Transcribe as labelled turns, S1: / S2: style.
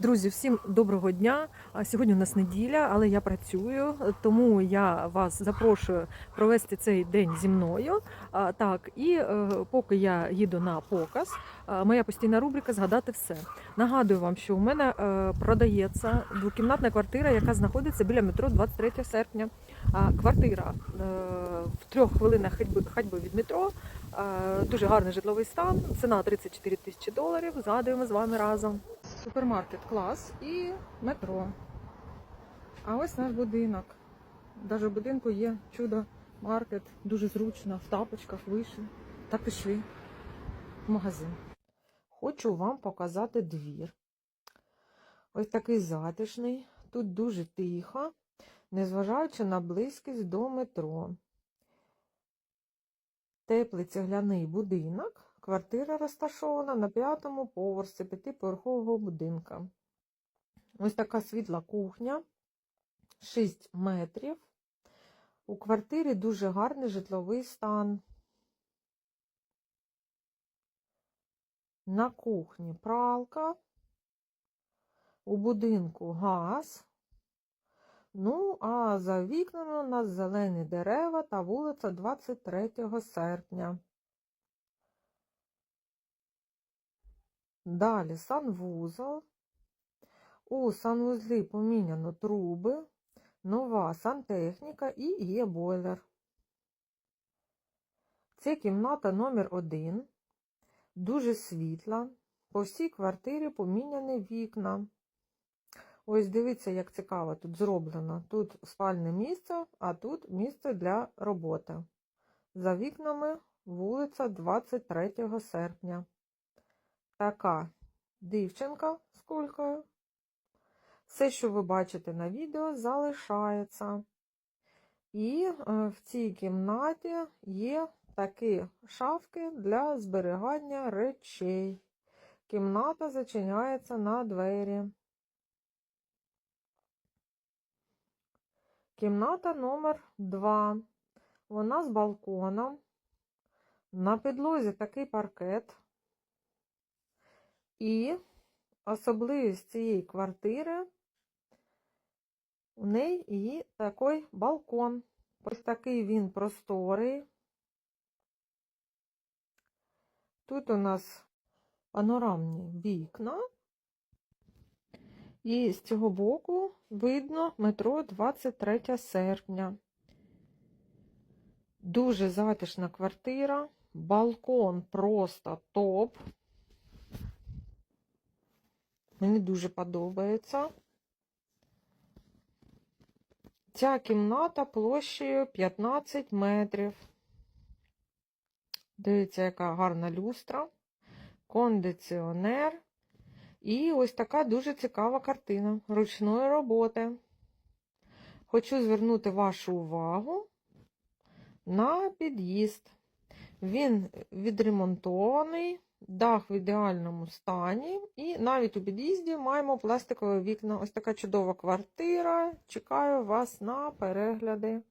S1: Друзі, всім доброго дня. Сьогодні у нас неділя, але я працюю, тому я вас запрошую провести цей день зі мною. Так, і е, поки я їду на показ, моя постійна рубрика Згадати все. Нагадую вам, що у мене е, продається двокімнатна квартира, яка знаходиться біля метро 23 серпня. Квартира е, в трьох хвилинах ходьби, від метро. Дуже гарний житловий стан. Ціна 34 тисячі доларів. Згадуємо з вами разом. Супермаркет клас і метро. А ось наш будинок. Навіть в будинку є чудо маркет, дуже зручно, в тапочках вийшли та пішли в магазин. Хочу вам показати двір. Ось такий затишний, тут дуже тихо, незважаючи на близькість до метро. Теплий цегляний будинок. Квартира розташована на п'ятому поверсі п'ятиповерхового будинка. Ось така світла кухня, 6 метрів. У квартирі дуже гарний житловий стан. На кухні пралка, у будинку газ. Ну, а за вікнами у нас зелені дерева та вулиця 23 серпня. Далі санвузол. У санвузлі поміняно труби, нова сантехніка і є бойлер. Це кімната номер один. Дуже світла. По всій квартирі поміняні вікна. Ось дивіться, як цікаво тут зроблено. Тут спальне місце, а тут місце для роботи. За вікнами вулиця 23 серпня. Така дівчинка з кулькою. Все, що ви бачите на відео, залишається. І е, в цій кімнаті є такі шафки для зберігання речей. Кімната зачиняється на двері. Кімната номер 2. Вона з балконом. На підлозі такий паркет. І особливість цієї квартири у неї є такий балкон. Ось такий він просторий. Тут у нас панорамні вікна. І з цього боку видно метро 23 серпня. Дуже затишна квартира, балкон просто топ. Мені дуже подобається. Ця кімната площею 15 метрів. Дивіться, яка гарна люстра, кондиціонер. І ось така дуже цікава картина ручної роботи. Хочу звернути вашу увагу на під'їзд. Він відремонтований, дах в ідеальному стані, і навіть у під'їзді маємо пластикові вікна. Ось така чудова квартира. Чекаю вас на перегляди.